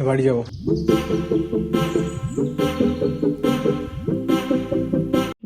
বাড়ি যাব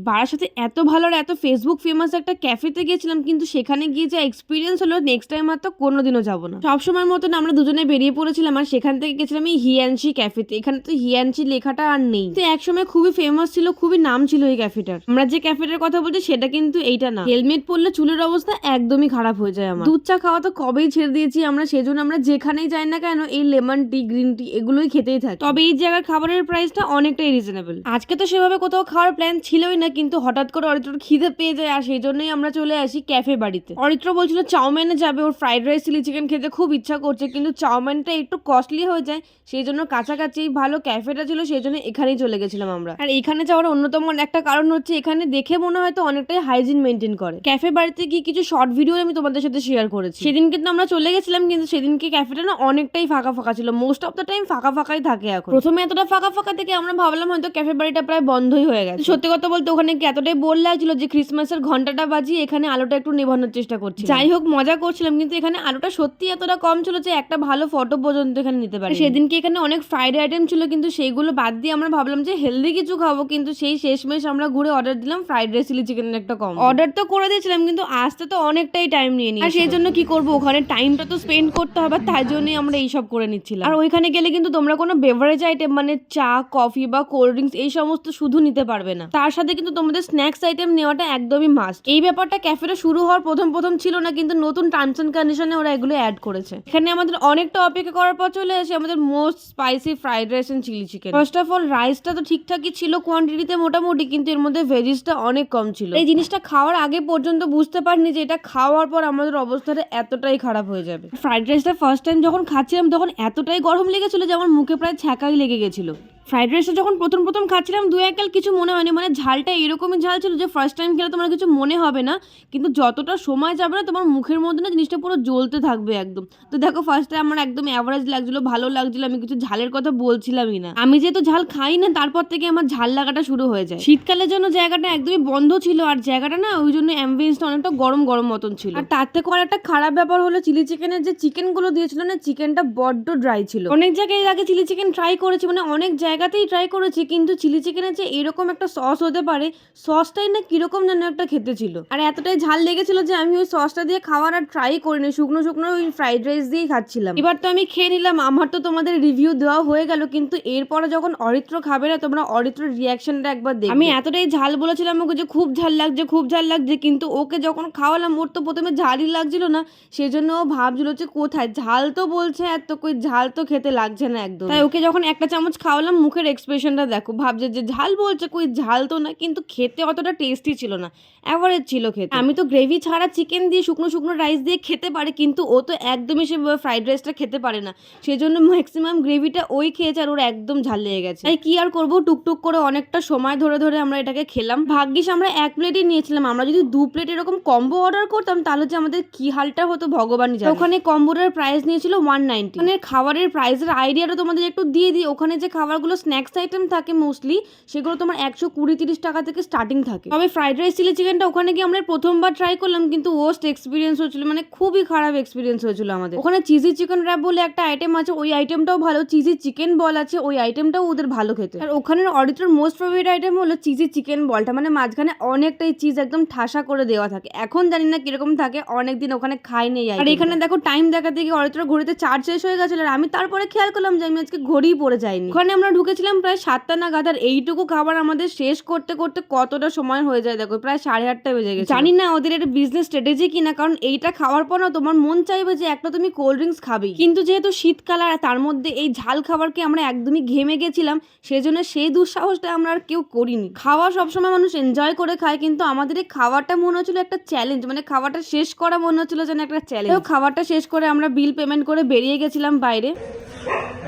বারাসাতে এত ভালো আর এত ফেসবুক ফেমাস একটা ক্যাফেতে গিয়েছিলাম, কিন্তু সেখানে গিয়ে যে এক্সপিরিয়েন্স হলো নেক্সট টাইম আর তো কোনোদিনও যাব না। সবসময়ের মতন আমরা দুজনে বেরিয়ে পড়েছিলাম আর সেখান থেকে গেছিলাম এই হিয়ানসি ক্যাফেতে এখানে তো হিয়ানসি লেখাটা আর নেই। তো একসময় খুবই ফেমাস ছিল, খুবই নাম ছিল এই ক্যাফেটার আমরা যে ক্যাফেটার কথা বলছি, সেটা কিন্তু এইটা না। হেলমেট পরলে চুলের অবস্থা একদমই খারাপ হয়ে যায় আমার। দুধ চা খাওয়া তো কবেই ছেড়ে দিয়েছি আমরা, সেজন্য আমরা যেখানেই যাই না কেন, এই লেমন টি গ্রিন টি এগুলোই খেতেই থাকি। তবে এই জায়গার খাবারের প্রাইসটা অনেকটাই রিজনেবল আজকে তো সেভাবে কোথাও খাওয়ার প্ল্যান ছিলই না কিন্তু হঠাৎ করে অরিত্রর খিদে পেয়ে যায় আর সেই জন্যই আমরা চলে আসি ক্যাফে বাড়িতে। অরিত্র বলছিল চাউমিনে যাবে, ওর ফ্রাইড রাইস চিলি চিকেন খেতে খুব ইচ্ছা করছে, কিন্তু চাউমিনটা একটু কস্টলি হয়ে যায়, সেই জন্য কাছাকাছি ভালো ক্যাফেটা ছিল, সেই জন্য এখানেই চলে গেছিলাম আমরা। আর এখানে যাওয়ার অন্যতম একটা কারণ হচ্ছে, এখানে দেখে মনে হয় তো অনেকটাই হাইজিন মেনটেন করে। ক্যাফে বাড়িতে গিয়ে কিছু শর্ট ভিডিও আমি তোমাদের সাথে শেয়ার করেছি। সেদিন কিন্তু আমরা চলে গেছিলাম, কিন্তু সেদিনকে ক্যাফেটা না অনেকটাই ফাঁকা ফাঁকা ছিল মোস্ট অফ দ্য টাইম ফাঁকা ফাঁকাই থাকে এখন। প্রথমে এতটা ফাঁকা ফাঁকা থেকে আমরা ভাবলাম হয়তো ক্যাফে বাড়িটা প্রায় বন্ধই হয়ে গেছে। সত্যি কথা বলতে ওখানে কি এতটাই বোর লাগছিল যে ক্রিসমাসের ঘন্টাটা বাজিয়ে এখানে আলোটা একটু নেভানোর চেষ্টা করছি যাই হোক মজা করছিলাম কিন্তু এখানে আলোটা সত্যি এতটা কম ছিল যে একটা ভালো ফটো পর্যন্ত এখানে নিতে পারি সেদিনকে এখানে অনেক ফ্রাইড আইটেম ছিল কিন্তু সেইগুলো বাদ দিয়ে আমরা ভাবলাম যে হেলদি কিছু খাব কিন্তু সেই শেষমেশ আমরা ঘুরে অর্ডার দিলাম ফ্রাইড রাইস চিলি চিকেনের একটা কম অর্ডার তো করে দিয়েছিলাম কিন্তু আসতে তো অনেকটাই টাইম নিয়ে নিই আর সেই জন্য কি করব ওখানে টাইমটা তো স্পেন্ড করতে হবে তাই জন্যই আমরা এইসব করে নিচ্ছিলাম। আর ওইখানে গেলে কিন্তু তোমরা কোনো বেভারেজ আইটেম মানে চা কফি বা কোল্ড ড্রিঙ্কস এই সমস্ত শুধু নিতে পারবে না। তার সাথে কিন্তু তোমাদের স্ন্যাক্স আইটেম নেওয়াটা একদমই মাস্ট এই ব্যাপারটা ক্যাফেটা শুরু হওয়ার প্রথম প্রথম ছিল না, কিন্তু নতুন টার্মস অ্যান্ড কন্ডিশনে ওরা এগুলো অ্যাড করেছে। এখানে আমাদের অনেকটা অপেক্ষা করার পর চলে আসে আমাদের most spicy fried rice and chilli chicken first of all রাইসটা তো ঠিকঠাকই ছিল কোয়ান্টিটিতে মোটামুটি, কিন্তু এর মধ্যে ভেজিসটা অনেক কম ছিল। এই জিনিসটা খাওয়ার আগে পর্যন্ত বুঝতে পারিনি যে এটা খাওয়ার পর আমাদের অবস্থাটা এতটাই খারাপ হয়ে যাবে। ফ্রাইড রাইসটা ফার্স্ট টাইম যখন খাচ্ছিলাম, তখন এতটাই গরম লেগেছিল যে আমার মুখে প্রায় ছ্যাঁকাই লেগে গেছিল। ফ্রাইড রাইসটা যখন প্রথম প্রথম খাচ্ছিলাম দু একাল কিছু মনে হয়নি। মানে ঝালটা এরকমই ঝাল ছিল যে ফার্স্ট টাইম খেলে তোমার কিছু মনে হবে না। কিন্তু যতটা সময় যাবে না তোমার মুখের মধ্যে না জিনিসটা পুরো জ্বলতে থাকবে একদম। তো দেখো ফার্স্ট টাইম আমার একদম অ্যাভারেজ লাগছিল ভালো লাগছিল আমি কিছু ঝালের কথা বলছিলামই না। আমি যেহেতু ঝাল খাই না তারপর থেকে আমার ঝাল লাগাটা শুরু হয়ে যায়। শীতকালের জন্য জায়গাটা একদমই বন্ধ ছিল আর জায়গাটা না ওই জন্য অ্যাম্বিয়েন্সটা অনেকটা গরম গরম মতন ছিল। আর তার থেকে আর একটা খারাপ ব্যাপার হলো চিলি চিকেনের যে চিকেনগুলো দিয়েছিল না চিকেনটা বড্ড ড্রাই ছিল। অনেক জায়গায় আগে চিলি চিকেন ট্রাই করেছি মানে অনেক জায়গাতেই ট্রাই করেছি কিন্তু চিলি চিকেনের যে এরকম একটা সস হতে পারে সসটাই না কীরকম যেন একটা খেতে ছিল। আর এতটাই ঝাল লেগেছিল যে আমি ওই সসটা দিয়ে খাওয়ার আর ট্রাই করিনি শুকনো শুকনো ওই ফ্রাইড রাইস দিয়েই খাচ্ছিলাম। এবার তো আমি খেয়ে নিলাম আমার তো তোমাদের রিভিউ দেওয়া হয়ে গেল কিন্তু এরপরে যখন অরিত্র খাবে না তোমরা অরিত্রর রিয়াকশনটা একবার দেখবে। আমি এতটাই ঝাল বলেছিলাম ওকে যে খুব ঝাল লাগছে খুব ঝাল লাগছে কিন্তু ওকে যখন খাওয়ালাম ওর তো প্রথমে ঝালই লাগছিল না সেজন্য ও ভাবছিল যে কোথায়? ঝাল তো বলছে এত কই ঝাল তো খেতে লাগছে না একদম তাই ওকে যখন একটা চামচ খাওয়ালাম মুখের এক্সপ্রেশনটা দেখো, ভাবছে যে ঝাল বলছে, কই ঝাল তো না, কিন্তু খেতে অতটা টেস্টি ছিল না। অ্যাভারেজ ছিল খেতে। আমি তো গ্রেভি ছাড়া চিকেন দিয়ে শুকনো শুকনো রাইস দিয়ে খেতে পারি, কিন্তু ও তো একদমই সে ফ্রাইড রাইসটা খেতে পারে না। সেই জন্য ম্যাক্সিমাম গ্রেভিটা ওই খেয়েছে আর ওর একদম ঝাল লেগে গেছে। তাই কি আর করব, টুকটুক করে অনেকটা সময় ধরে ধরে আমরা এটাকে খেলাম। ভাগ্যিস আমরা এক প্লেটই নিয়েছিলাম। আমরা যদি দু প্লেট এরকম কম্বো অর্ডার করতাম, তাহলে যে আমাদের কি হালটা হতো ভগবানই জানে। ওখানে কম্বোটার প্রাইস নিয়েছিল ওয়ান নাইনটি মানে খাবারের প্রাইসের আইডিয়াটা তোমাদের একটু দিয়ে দিই। ওখানে যে খাবারগুলো স্ন্যাক্স আইটেম থাকে মোস্টলি সেগুলো তোমার একশো কুড়ি তিরিশ টাকা থেকে স্টার্টিং থাকে। তবে ফ্রাইড রাইস চিলি চিকেনটা ওখানে গিয়ে আমরা প্রথমবার ট্রাই করলাম কিন্তু ওস্ট এক্সপিরিয়েন্স হয়েছিল মানে খুবই খারাপ এক্সপিরিয়েন্স হয়েছিল আমাদের। ওখানে চিজি চিকেন র্যাপ বলে একটা আইটেম আছে ওই আইটেমটাও ভালো চিজি চিকেন বল আছে ওই আইটেমটাও ওদের ভালো খেতে। আর ওখানের অডিটর মোস্ট ফেভারিট আইটেম হলো চিজি চিকেন বলটা মানে মাঝখানে অনেকটাই চিজ একদম ঠাসা করে দেওয়া থাকে। এখন জানি না কীরকম থাকে অনেকদিন ওখানে খাই নেই আর এখানে দেখো টাইম দেখাতে গিয়ে অডিটর ঘড়িতে চার্জ শেষ হয়ে গেছিল আর আমি তারপরে খেয়াল করলাম যে আমি আজকে ঘড়িই পড়ে যাইনি। ওখানে আমরা ঢুকেছিলাম প্রায় সাতটা নাগাদ আর এইটুকু খাবার আমাদের শেষ করতে করতে কতটা সময় হয়ে যায় দেখো? প্রায় সাড়ে আটটা বেজে গেছে। জানি না ওদের এটা বিজনেস স্ট্র্যাটেজি কিনা কারণ এইটা খাওয়ার পর না তোমার মন চাইবে যে একটা তুমি কোল্ড ড্রিঙ্কস খাবেই। কিন্তু যেহেতু শীতকাল আর তার মধ্যে এই ঝাল খাবারকে আমরা একদমই ঘেমে গেছিলাম সেজন্য সেই দুঃসাহসটা আমরা আর কেউ করিনি। খাওয়া সবসময় মানুষ এনজয় করে খায় কিন্তু আমাদের এই খাবারটা মনে হচ্ছিল একটা চ্যালেঞ্জ মানে খাবারটা শেষ করা মনে হচ্ছিল যেন একটা চ্যালেঞ্জ খাবারটা শেষ করে আমরা বিল পেমেন্ট করে বেরিয়ে গেছিলাম বাইরে।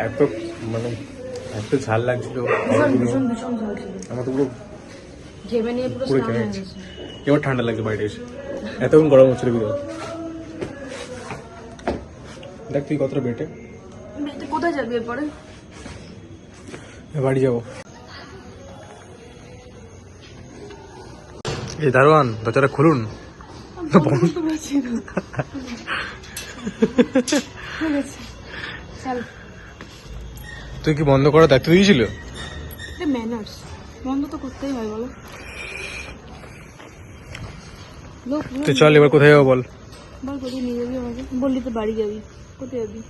এত মানে এত ঝাল লাগছিল। আমার তো পুরো ঘেমে নিয়ে পুরো ঘেমে গেছে। এবার ঠান্ডা লাগছে বাইরে এসে। এতক্ষণ গরম হচ্ছিল দেখ তুই কতটা বেটে। কোথায় যাবি এরপরে? বাড়ি যাব। এই দারোয়ান দরজাটা খুলুন। তুই কি বন্ধ করার দায়িত্ব দিয়েছিল? ম্যানার্স বন্ধ তো করতেই হয় বলো। তো চল এবার কোথায় যাব বল। বল কোথায় নিয়ে যাবি আমাকে? বললি তো বাড়ি যাবি। কোথায় যাবি?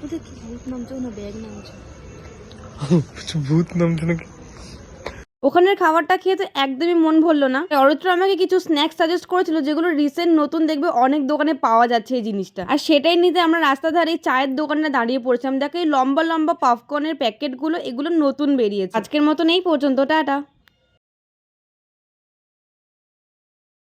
কোথায় কি ভূত নামছো না? ব্যাগ নামছো ভূত নামছে নাকি ওখানের খাবারটা খেয়ে তো একদমই মন ভরলো না। অরত্র আমাকে কিছু স্ন্যাক্স সাজেস্ট করেছিল, যেগুলো রিসেন্ট নতুন দেখবে অনেক দোকানে পাওয়া যাচ্ছে এই জিনিসটা। আর সেটাই নিতে আমরা রাস্তা ধারে চায়ের দোকানে দাঁড়িয়ে পড়েছিলাম। দেখো এই লম্বা লম্বা পপকর্নের প্যাকেটগুলো এগুলো নতুন বেরিয়েছে। আজকের মতন এই পর্যন্ত, টাটা।